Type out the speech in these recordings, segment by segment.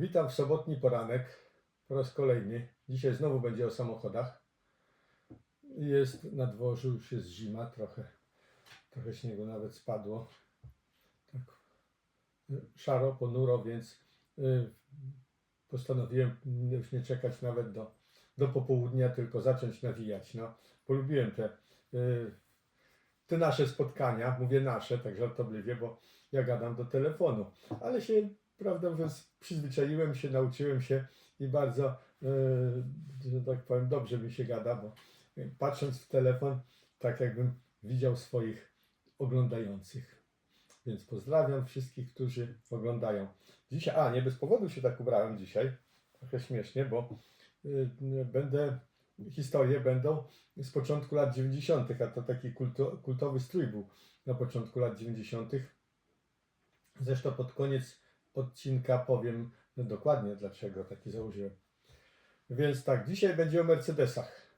Witam w sobotni poranek po raz kolejny. Dzisiaj znowu będzie o samochodach. Jest na dworzu, już jest zima, trochę, trochę śniegu nawet spadło. Tak y, szaro, ponuro, więc y, postanowiłem już nie czekać nawet do, do popołudnia, tylko zacząć nawijać. No, polubiłem te, y, te nasze spotkania, mówię nasze, tak żartobliwie, bo ja gadam do telefonu, ale się, mówiąc, przyzwyczaiłem się, nauczyłem się i bardzo, e, że tak powiem, dobrze mi się gada, bo patrząc w telefon, tak jakbym widział swoich oglądających. Więc pozdrawiam wszystkich, którzy oglądają. Dzisiaj, a nie bez powodu się tak ubrałem dzisiaj, trochę śmiesznie, bo y, będę, historie będą z początku lat 90., a to taki kulto, kultowy strój był na początku lat 90. Zresztą pod koniec odcinka powiem dokładnie dlaczego taki założyłem. Więc tak, dzisiaj będzie o Mercedesach.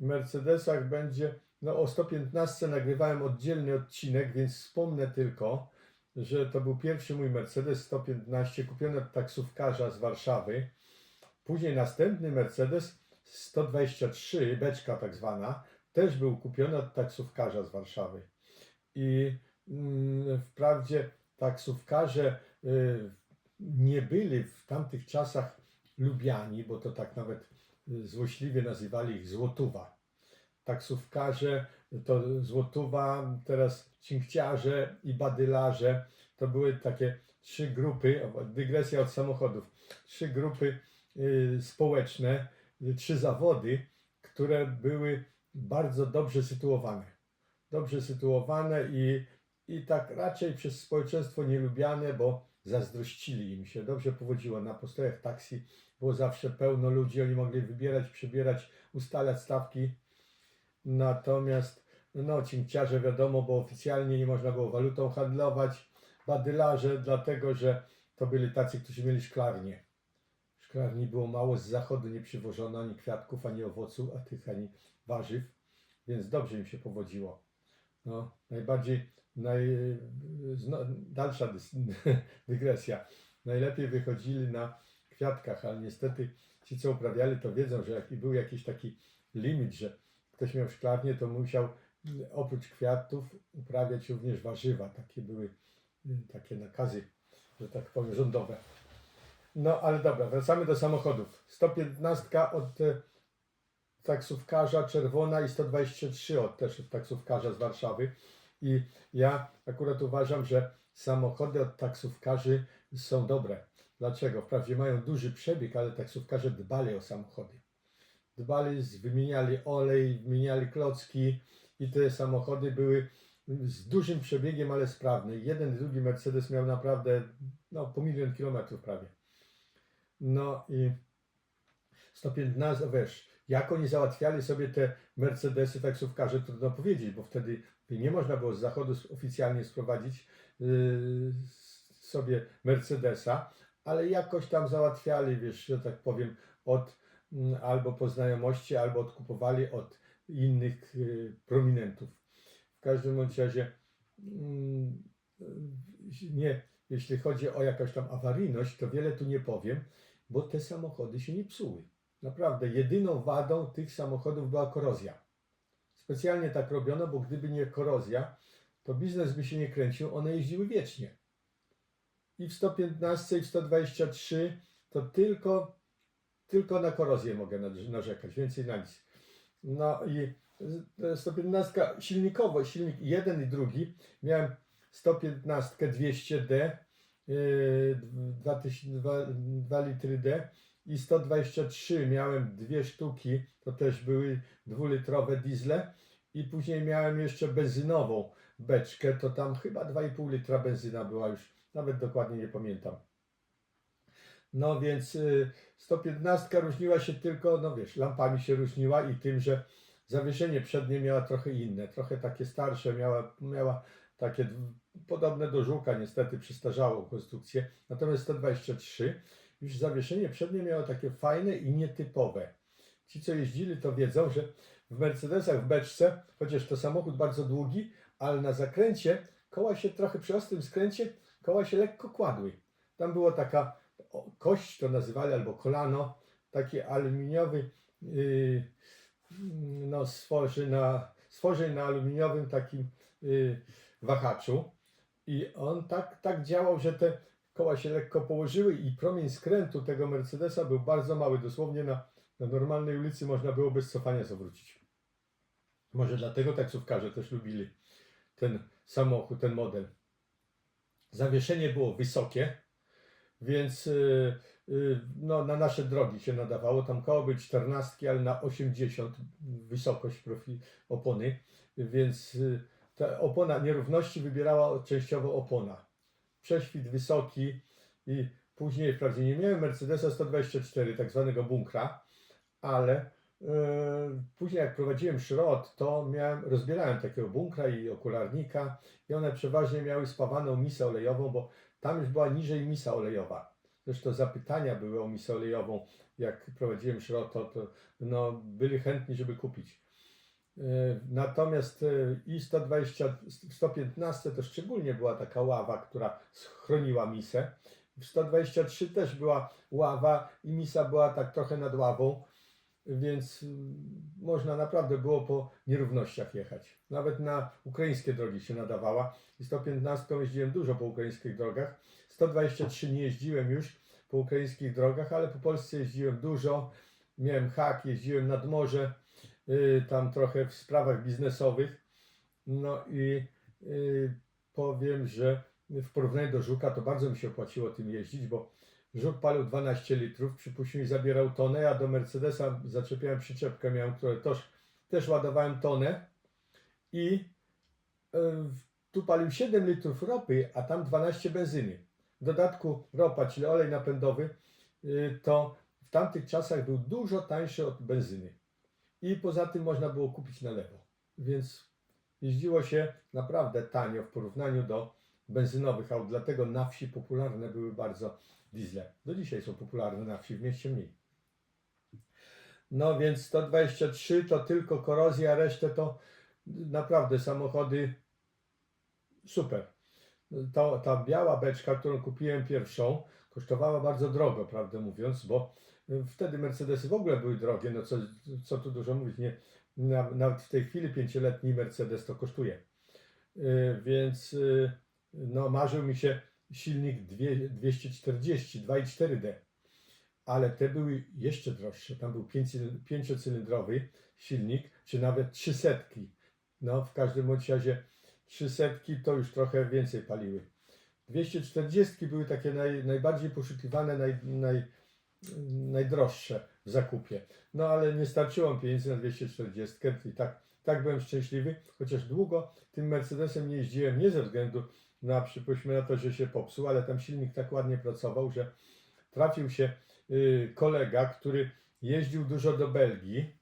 Mercedesach będzie, no o 115 nagrywałem oddzielny odcinek, więc wspomnę tylko, że to był pierwszy mój Mercedes 115 kupiony od taksówkarza z Warszawy. Później następny Mercedes 123, beczka tak zwana, też był kupiony od taksówkarza z Warszawy. I mm, wprawdzie taksówkarze nie byli w tamtych czasach lubiani, bo to tak nawet y, złośliwie nazywali ich złotuwa. Taksówkarze to złotuwa, teraz cinkciarze i badylarze to były takie trzy grupy, dygresja od samochodów, trzy grupy y, społeczne, y, trzy zawody, które były bardzo dobrze sytuowane. Dobrze sytuowane i i tak raczej przez społeczeństwo nielubiane, bo zazdrościli im się. Dobrze powodziło. Na postojach taksi było zawsze pełno ludzi, oni mogli wybierać, przebierać, ustalać stawki. Natomiast no, cinkciarze wiadomo, bo oficjalnie nie można było walutą handlować. Badylarze, dlatego że to byli tacy, którzy mieli szklarnie. Szklarni było mało, z zachodu nie przywożono ani kwiatków, ani owoców, a tych ani warzyw, więc dobrze im się powodziło. No, najbardziej naj, dalsza dygresja. Najlepiej wychodzili na kwiatkach, ale niestety ci, co uprawiali, to wiedzą, że jak był jakiś taki limit, że ktoś miał szklarnię, to musiał oprócz kwiatów uprawiać również warzywa. Takie były takie nakazy, że tak powiem, rządowe. No ale dobra, wracamy do samochodów. 115 od e, taksówkarza czerwona i 123 od też od taksówkarza z Warszawy. I ja akurat uważam, że samochody od taksówkarzy są dobre. Dlaczego? Wprawdzie mają duży przebieg, ale taksówkarze dbali o samochody. Dbali, wymieniali olej, wymieniali klocki i te samochody były z dużym przebiegiem, ale sprawne. Jeden drugi Mercedes miał naprawdę no, po milion kilometrów prawie. No i 115, wiesz, jak oni załatwiali sobie te Mercedesy taksówkarze, trudno powiedzieć, bo wtedy nie można było z zachodu oficjalnie sprowadzić yy, sobie Mercedesa, ale jakoś tam załatwiali, wiesz, że tak powiem, od mm, albo po znajomości, albo odkupowali od innych yy, prominentów. W każdym razie mm, nie, jeśli chodzi o jakąś tam awaryjność, to wiele tu nie powiem, bo te samochody się nie psuły. Naprawdę, jedyną wadą tych samochodów była korozja. Specjalnie tak robiono, bo gdyby nie korozja, to biznes by się nie kręcił, one jeździły wiecznie. I w 115 i w 123 to tylko, tylko na korozję mogę narzekać, więcej na nic. No i 115 silnikowo, silnik jeden i drugi, miałem 115 200D, 2, 2 litry D i 123 miałem dwie sztuki, to też były dwulitrowe diesle i później miałem jeszcze benzynową beczkę, to tam chyba 2,5 litra benzyna była już, nawet dokładnie nie pamiętam. No więc y, 115 różniła się tylko, no wiesz, lampami się różniła i tym, że zawieszenie przednie miała trochę inne, trochę takie starsze, miała, miała takie podobne do żółka, niestety przestarzałą konstrukcję. Natomiast 123 już zawieszenie przednie miało takie fajne i nietypowe. Ci, co jeździli, to wiedzą, że w Mercedesach w beczce, chociaż to samochód bardzo długi, ale na zakręcie koła się trochę przy ostrym skręcie, koła się lekko kładły. Tam była taka kość to nazywali, albo kolano, taki aluminiowy, yy, no, stworzy na, stworzeń na aluminiowym takim yy, wahaczu. I on tak, tak działał, że te koła się lekko położyły i promień skrętu tego Mercedesa był bardzo mały. Dosłownie na, na normalnej ulicy można było bez cofania zawrócić. Może dlatego taksówkarze też lubili ten samochód, ten model. Zawieszenie było wysokie, więc yy, yy, no, na nasze drogi się nadawało. Tam koło być 14, ale na 80 wysokość profi opony, więc yy, ta opona nierówności wybierała częściowo opona. Prześwit wysoki i później, wprawdzie nie miałem Mercedesa 124, tak zwanego bunkra, ale yy, później jak prowadziłem szrot, to miałem, rozbierałem takiego bunkra i okularnika i one przeważnie miały spawaną misę olejową, bo tam już była niżej misa olejowa. Zresztą zapytania były o misę olejową, jak prowadziłem szrot, to, to no, byli chętni, żeby kupić. Yy, Natomiast yy, i 120, 115 to szczególnie była taka ława, która chroniła misę. W 123 też była ława i misa była tak trochę nad ławą, więc można naprawdę było po nierównościach jechać. Nawet na ukraińskie drogi się nadawała. I 115 jeździłem dużo po ukraińskich drogach. 123 nie jeździłem już po ukraińskich drogach, ale po Polsce jeździłem dużo. Miałem hak, jeździłem nad morze, tam trochę w sprawach biznesowych. No i yy, powiem, że w porównaniu do Żuka to bardzo mi się opłaciło tym jeździć, bo Żuk palił 12 litrów, przypuśćmy zabierał tonę, a do Mercedesa zaczepiałem przyczepkę, miałem, które też, też ładowałem tonę i e, tu palił 7 litrów ropy, a tam 12 benzyny. W dodatku ropa, czyli olej napędowy, y, to w tamtych czasach był dużo tańszy od benzyny. I poza tym można było kupić na lewo. Więc jeździło się naprawdę tanio w porównaniu do benzynowych aut, dlatego na wsi popularne były bardzo diesle. Do dzisiaj są popularne na wsi, w mieście mniej. No więc 123 to tylko korozja, resztę to naprawdę samochody super. To, ta biała beczka, którą kupiłem pierwszą, kosztowała bardzo drogo, prawdę mówiąc, bo wtedy Mercedesy w ogóle były drogie, no co, co tu dużo mówić, nie, na- nawet w tej chwili pięcioletni Mercedes to kosztuje. Yy, Więc yy, no, marzył mi się silnik dwie- 240, 2.4D, ale te były jeszcze droższe. Tam był pięci- pięciocylindrowy silnik, czy nawet trzysetki. No, w każdym razie trzysetki to już trochę więcej paliły. 240 były takie naj, najbardziej poszukiwane, naj, naj, najdroższe w zakupie. No ale nie starczyło mi pieniędzy na 240 i tak, tak byłem szczęśliwy, chociaż długo tym Mercedesem nie jeździłem, nie ze względu na przypuśćmy na to, że się popsuł, ale tam silnik tak ładnie pracował, że trafił się y, kolega, który jeździł dużo do Belgii,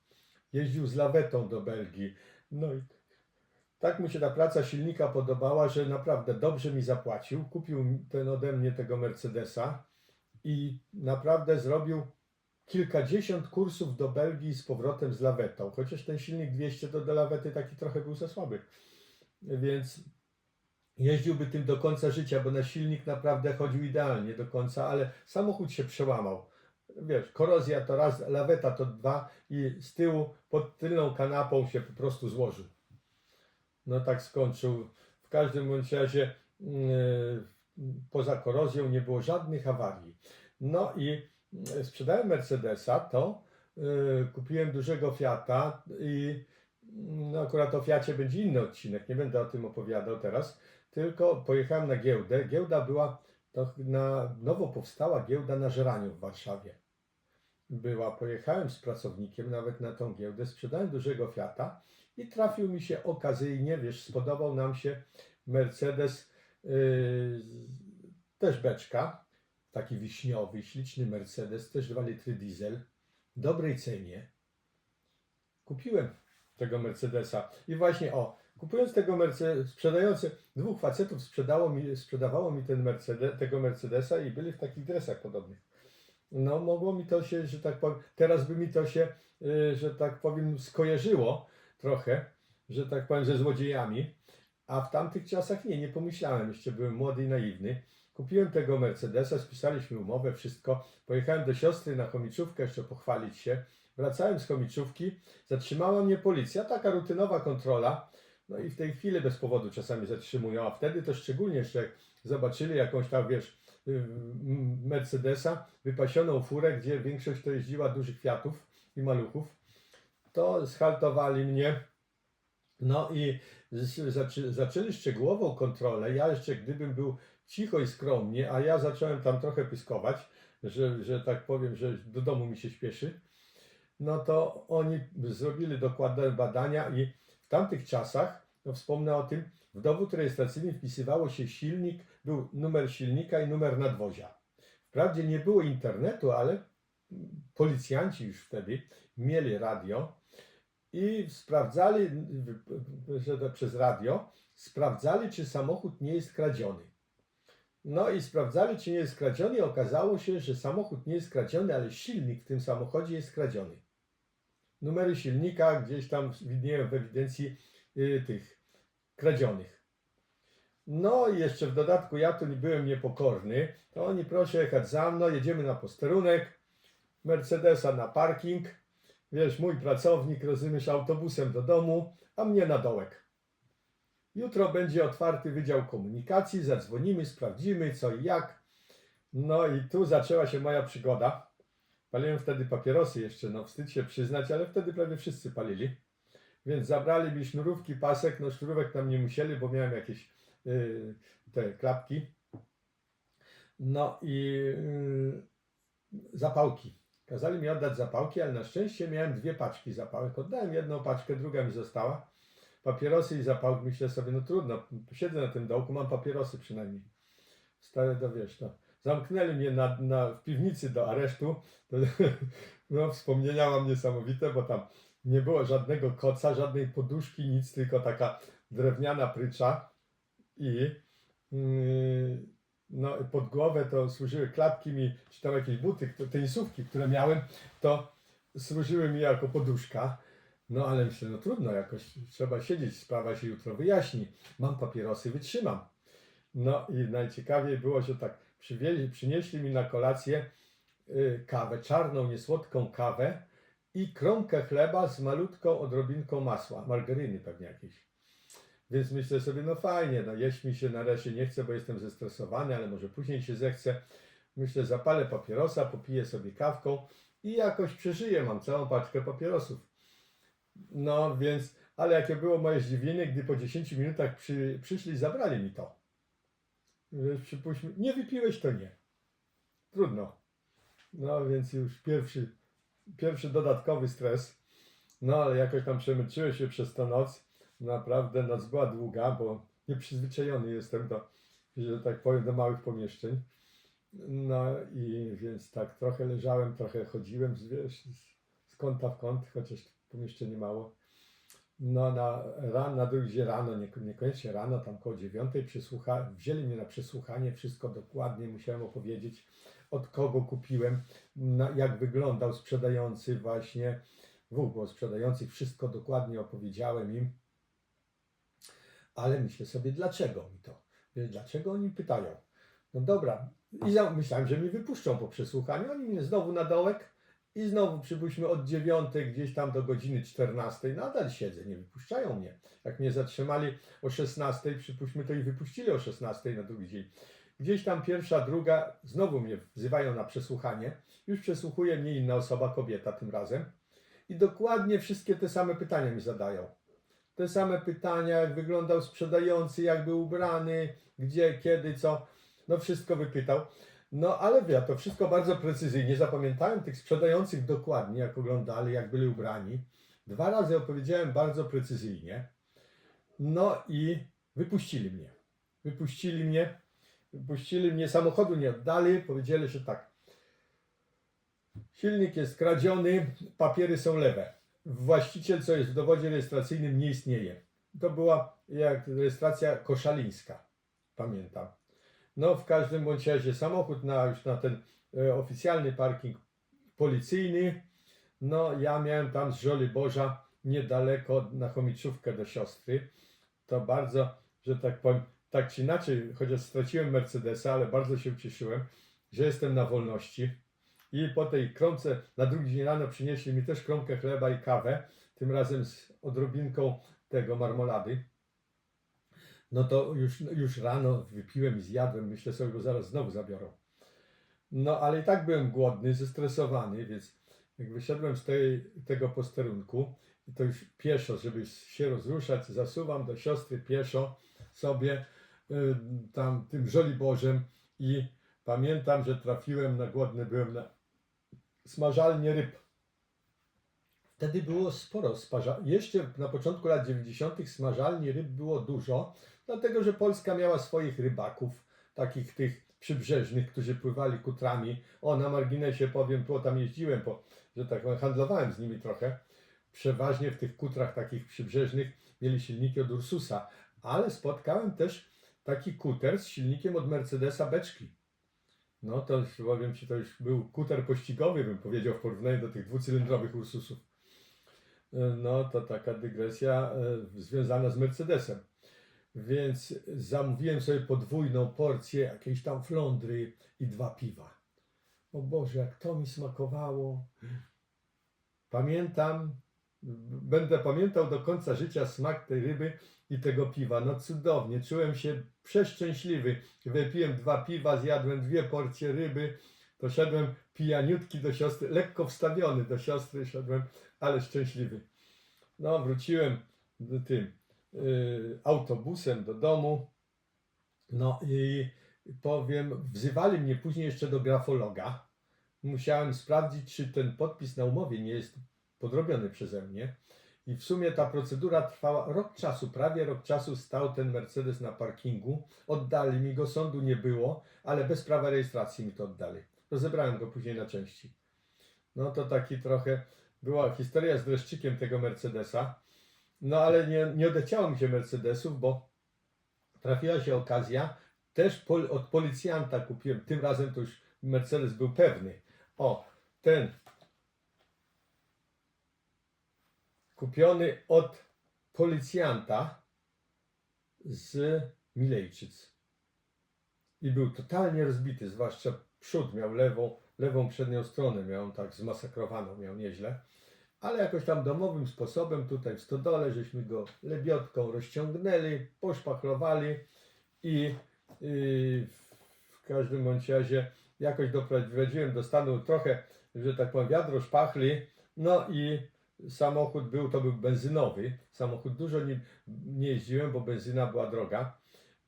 jeździł z lawetą do Belgii. No i tak mu się ta praca silnika podobała, że naprawdę dobrze mi zapłacił. Kupił ten ode mnie tego Mercedesa i naprawdę zrobił kilkadziesiąt kursów do Belgii z powrotem z lawetą. Chociaż ten silnik 200 to do lawety taki trochę był za słaby. Więc jeździłby tym do końca życia, bo na silnik naprawdę chodził idealnie do końca, ale samochód się przełamał. Wiesz, korozja to raz, laweta to dwa i z tyłu pod tylną kanapą się po prostu złożył. No tak skończył. W każdym bądź razie yy, poza korozją nie było żadnych awarii. No i yy, sprzedałem Mercedesa, to yy, kupiłem dużego Fiata i no akurat o Fiacie będzie inny odcinek, nie będę o tym opowiadał teraz, tylko pojechałem na giełdę. Giełda była, to na nowo powstała giełda na Żeraniu w Warszawie. Była, pojechałem z pracownikiem nawet na tą giełdę, sprzedałem dużego Fiata i trafił mi się okazyjnie, wiesz, spodobał nam się Mercedes, też beczka, taki wiśniowy, śliczny Mercedes, też 2 litry diesel, w dobrej cenie. Kupiłem tego Mercedesa i właśnie o, kupując tego Mercedesa, sprzedający, dwóch facetów sprzedało mi, sprzedawało mi ten Mercedes, tego Mercedesa i byli w takich dresach podobnych. No mogło mi to się, że tak powiem, teraz by mi to się, yy, że tak powiem, skojarzyło trochę, że tak powiem, ze złodziejami, a w tamtych czasach nie, nie pomyślałem, jeszcze byłem młody i naiwny. Kupiłem tego Mercedesa, spisaliśmy umowę, wszystko. Pojechałem do siostry na chomiczówkę, jeszcze pochwalić się. Wracałem z chomiczówki, zatrzymała mnie policja, taka rutynowa kontrola. No i w tej chwili bez powodu czasami zatrzymują, a wtedy to szczególnie jeszcze jak zobaczyli jakąś tam, wiesz, y, Mercedesa, wypasioną furę, gdzie większość to jeździła dużych Fiatów i maluchów, to schaltowali mnie. No i zaczęli szczegółową kontrolę. Ja jeszcze gdybym był cicho i skromnie, a ja zacząłem tam trochę pyskować, że, że tak powiem, że do domu mi się śpieszy, no to oni zrobili dokładne badania i w tamtych czasach, no wspomnę o tym, w dowód rejestracyjny wpisywało się silnik, był numer silnika i numer nadwozia. Wprawdzie nie było internetu, ale policjanci już wtedy mieli radio i sprawdzali, że przez radio, sprawdzali, czy samochód nie jest kradziony. No i sprawdzali, czy nie jest kradziony. Okazało się, że samochód nie jest kradziony, ale silnik w tym samochodzie jest kradziony. Numery silnika gdzieś tam widnieją w ewidencji y, tych kradzionych. No i jeszcze w dodatku ja tu byłem niepokorny, to oni proszę jechać za mną, jedziemy na posterunek, Mercedesa na parking, wiesz, mój pracownik, rozumiesz, autobusem do domu, a mnie na dołek. Jutro będzie otwarty Wydział Komunikacji, zadzwonimy, sprawdzimy co i jak. No i tu zaczęła się moja przygoda. Paliłem wtedy papierosy jeszcze, no wstyd się przyznać, ale wtedy prawie wszyscy palili. Więc zabrali mi sznurówki, pasek, no sznurówek tam nie musieli, bo miałem jakieś yy, te klapki. No i yy, zapałki. Kazali mi oddać zapałki, ale na szczęście miałem dwie paczki zapałek. Oddałem jedną paczkę, druga mi została. Papierosy i zapałki. Myślę sobie, no trudno, siedzę na tym dołku, mam papierosy przynajmniej. Stare to wiesz, to zamknęli mnie na, na, w piwnicy do aresztu. To, no, wspomnienia mam niesamowite, bo tam nie było żadnego koca, żadnej poduszki, nic, tylko taka drewniana prycza i yy, no, pod głowę to służyły klapki mi, czy tam jakieś buty, tenisówki, które miałem, to służyły mi jako poduszka. No ale myślę, no trudno, jakoś trzeba siedzieć, sprawa się jutro wyjaśni. Mam papierosy, wytrzymam. No i najciekawiej było, że tak przywieźli, przynieśli mi na kolację y, kawę, czarną, niesłodką kawę i kromkę chleba z malutką odrobinką masła, margaryny pewnie jakiejś. Więc myślę sobie, no fajnie, no jeść mi się na razie nie chce, bo jestem zestresowany, ale może później się zechce. Myślę, zapalę papierosa, popiję sobie kawką i jakoś przeżyję, mam całą paczkę papierosów. No więc, ale jakie było moje zdziwienie, gdy po 10 minutach przy, przyszli i zabrali mi to. Przypuśćmy, nie wypiłeś, to nie. Trudno. No więc już pierwszy, pierwszy dodatkowy stres. No ale jakoś tam przemęczyłem się przez tę noc. Naprawdę noc była długa, bo nieprzyzwyczajony jestem do, że tak powiem, do małych pomieszczeń. No i więc tak trochę leżałem, trochę chodziłem z, wiesz, z, kąta w kąt, chociaż pomieszczenie mało. No na, ran, na drugi dzień rano, nie, niekoniecznie rano, tam koło dziewiątej przysłucha, wzięli mnie na przesłuchanie, wszystko dokładnie musiałem opowiedzieć, od kogo kupiłem, na, jak wyglądał sprzedający właśnie, dwóch było sprzedających, wszystko dokładnie opowiedziałem im. Ale myślę sobie, dlaczego mi to? Dlaczego oni pytają? No dobra, i myślałem, że mi wypuszczą po przesłuchaniu, oni mnie znowu na dołek i znowu przypuśćmy od dziewiątej gdzieś tam do godziny 14, nadal siedzę, nie wypuszczają mnie. Jak mnie zatrzymali o 16, przypuśćmy to i wypuścili o 16 na drugi dzień. Gdzieś tam pierwsza, druga, znowu mnie wzywają na przesłuchanie. Już przesłuchuje mnie inna osoba, kobieta tym razem. I dokładnie wszystkie te same pytania mi zadają. Te same pytania, jak wyglądał sprzedający, jak był ubrany, gdzie, kiedy, co. No wszystko wypytał. No ale ja to wszystko bardzo precyzyjnie. Zapamiętałem tych sprzedających dokładnie, jak oglądali, jak byli ubrani. Dwa razy opowiedziałem bardzo precyzyjnie. No i wypuścili mnie. Wypuścili mnie. Wypuścili mnie, samochodu nie oddali. Powiedzieli, że tak. Silnik jest kradziony, papiery są lewe. Właściciel, co jest w dowodzie rejestracyjnym, nie istnieje. To była jak rejestracja koszalińska. Pamiętam. No, w każdym bądź razie samochód na, już na ten e, oficjalny parking policyjny. No, ja miałem tam z Żoli Boża niedaleko na chomiczówkę do siostry. To bardzo, że tak powiem, tak czy inaczej, chociaż straciłem Mercedesa, ale bardzo się cieszyłem, że jestem na wolności. I po tej kromce na drugi dzień rano przynieśli mi też kromkę chleba i kawę, tym razem z odrobinką tego marmolady. No to już, już rano wypiłem i zjadłem, myślę sobie, bo zaraz znowu zabiorą. No ale i tak byłem głodny, zestresowany, więc jak wyszedłem z tej, tego posterunku, to już pieszo, żeby się rozruszać, zasuwam do siostry pieszo sobie y, tam tym Żoliborzem i pamiętam, że trafiłem na głodny, byłem na smażalnię ryb. Wtedy było sporo sparza. Jeszcze na początku lat 90. smażalni ryb było dużo, dlatego że Polska miała swoich rybaków, takich tych przybrzeżnych, którzy pływali kutrami. O, na marginesie powiem, bo tam jeździłem, bo, że tak handlowałem z nimi trochę. Przeważnie w tych kutrach takich przybrzeżnych mieli silniki od Ursusa, ale spotkałem też taki kuter z silnikiem od Mercedesa beczki. No to już powiem Ci, to już był kuter pościgowy, bym powiedział, w porównaniu do tych dwucylindrowych Ursusów. No to taka dygresja e, związana z Mercedesem. Więc zamówiłem sobie podwójną porcję jakiejś tam flądry i dwa piwa. O Boże, jak to mi smakowało. Pamiętam, będę pamiętał do końca życia smak tej ryby i tego piwa. No cudownie, czułem się przeszczęśliwy. Wypiłem dwa piwa, zjadłem dwie porcje ryby, to szedłem pijaniutki do siostry, lekko wstawiony do siostry szedłem, ale szczęśliwy. No, wróciłem tym y, autobusem do domu. No i powiem, wzywali mnie później jeszcze do grafologa. Musiałem sprawdzić, czy ten podpis na umowie nie jest podrobiony przeze mnie. I w sumie ta procedura trwała rok czasu, prawie rok czasu stał ten Mercedes na parkingu. Oddali mi go, sądu nie było, ale bez prawa rejestracji mi to oddali. Rozebrałem go później na części. No to taki trochę była historia z dreszczykiem tego Mercedesa. No ale nie, nie odeciało mi się Mercedesów, bo trafiła się okazja. Też pol, od policjanta kupiłem. Tym razem to już Mercedes był pewny. O, ten kupiony od policjanta z Milejczyc. I był totalnie rozbity, zwłaszcza przód miał lewą, lewą przednią stronę, miał tak zmasakrowaną, miał nieźle. Ale jakoś tam domowym sposobem tutaj w stodole, żeśmy go lebiotką rozciągnęli, poszpachlowali i, i w każdym bądź razie jakoś doprowadziłem do stanu trochę, że tak powiem, wiadro szpachli, no i samochód był, to był benzynowy. Samochód dużo nie, jeździłem, bo benzyna była droga.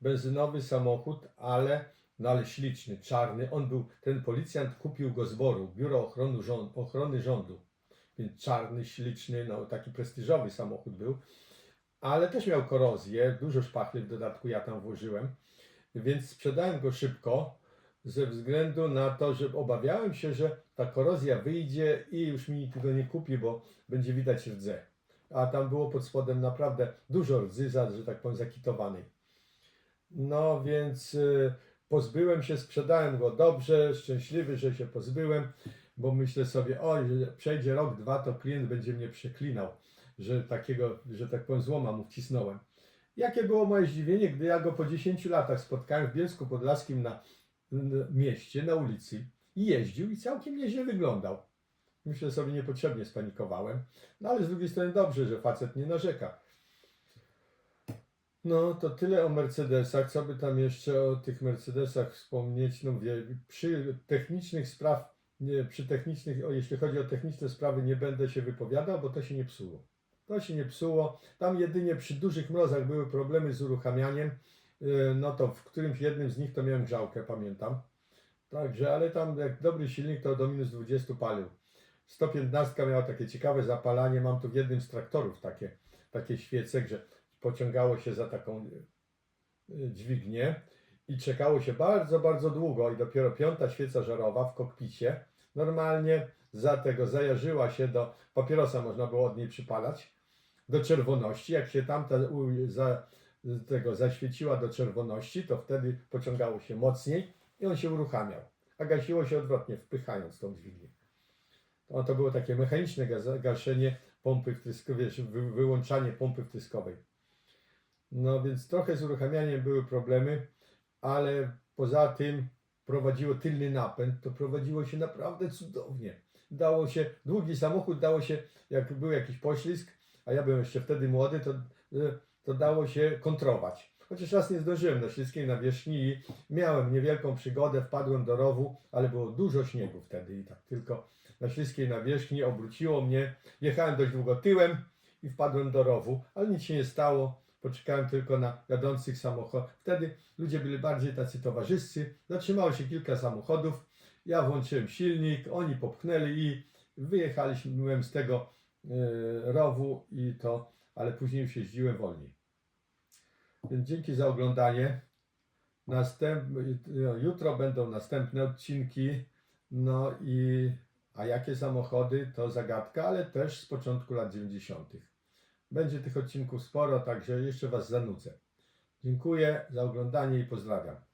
Benzynowy samochód, ale, no ale śliczny, czarny. On był, ten policjant kupił go z boru, Biuro Ochrony, Rząd, Ochrony Rządu. Więc czarny, śliczny, no taki prestiżowy samochód był. Ale też miał korozję, dużo szpachli w dodatku ja tam włożyłem. Więc sprzedałem go szybko ze względu na to, że obawiałem się, że ta korozja wyjdzie i już mi nikt go nie kupi, bo będzie widać rdze. A tam było pod spodem naprawdę dużo rdzy, za, że tak powiem, zakitowanej. No więc y, pozbyłem się, sprzedałem go dobrze, szczęśliwy, że się pozbyłem, bo myślę sobie, oj, przejdzie rok, dwa, to klient będzie mnie przeklinał, że takiego, że tak powiem, złoma mu wcisnąłem. Jakie było moje zdziwienie, gdy ja go po 10 latach spotkałem w Bielsku Podlaskim na mieście, na ulicy i jeździł i całkiem nieźle wyglądał. Myślę sobie, niepotrzebnie spanikowałem, no ale z drugiej strony dobrze, że facet nie narzeka. No to tyle o Mercedesach. Co by tam jeszcze o tych Mercedesach wspomnieć? No przy technicznych spraw, nie, przy technicznych, o, jeśli chodzi o techniczne sprawy, nie będę się wypowiadał, bo to się nie psuło. To się nie psuło. Tam jedynie przy dużych mrozach były problemy z uruchamianiem. Yy, No to w którymś jednym z nich to miałem grzałkę, pamiętam. Także, ale tam jak dobry silnik to do minus 20 palił. 115 miała takie ciekawe zapalanie. Mam tu w jednym z traktorów takie, takie świece, że pociągało się za taką y, dźwignię i czekało się bardzo, bardzo długo i dopiero piąta świeca żarowa w kokpicie normalnie za tego zajarzyła się do papierosa można było od niej przypalać do czerwoności. Jak się tamta za, tego zaświeciła do czerwoności, to wtedy pociągało się mocniej i on się uruchamiał. A gasiło się odwrotnie, wpychając tą dźwignię. To, to było takie mechaniczne gaszenie pompy wtryskowej, wyłączanie pompy wtryskowej. No więc trochę z uruchamianiem były problemy, ale poza tym prowadziło tylny napęd, to prowadziło się naprawdę cudownie. Dało się, długi samochód dało się, jak był jakiś poślizg, a ja byłem jeszcze wtedy młody, to, to dało się kontrować. Chociaż raz nie zdążyłem na śliskiej nawierzchni i miałem niewielką przygodę, wpadłem do rowu, ale było dużo śniegu wtedy i tak tylko na śliskiej nawierzchni obróciło mnie. Jechałem dość długo tyłem i wpadłem do rowu, ale nic się nie stało. Poczekałem tylko na jadących samochodów. Wtedy ludzie byli bardziej tacy towarzyscy. Zatrzymało się kilka samochodów. Ja włączyłem silnik, oni popchnęli i wyjechaliśmy z tego e, rowu i to, ale później już jeździłem wolniej. Więc dzięki za oglądanie. Następ, no, jutro będą następne odcinki. No i a jakie samochody to zagadka, ale też z początku lat 90. Będzie tych odcinków sporo, także jeszcze Was zanudzę. Dziękuję za oglądanie i pozdrawiam.